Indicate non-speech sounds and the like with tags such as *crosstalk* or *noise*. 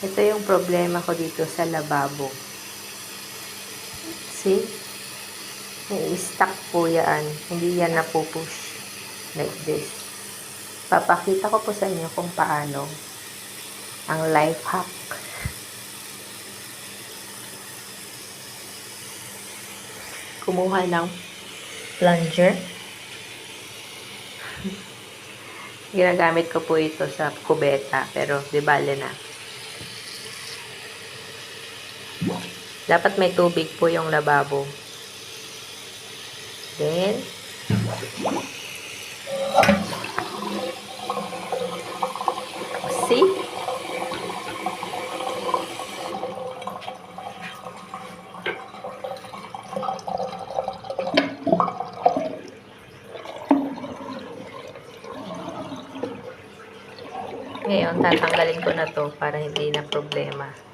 Ito yung problema ko dito sa lababo. See? May stuck po yan. Hindi yan napupush. Like this. Papakita ko po sa inyo kung paano ang life hack. Kumuha ng plunger. *laughs* Ginagamit ko po ito sa kubeta, pero di bale na. Dapat may tubig po yung lababo. Then, see? Ngayon, tatanggalin ko na to para hindi na problema.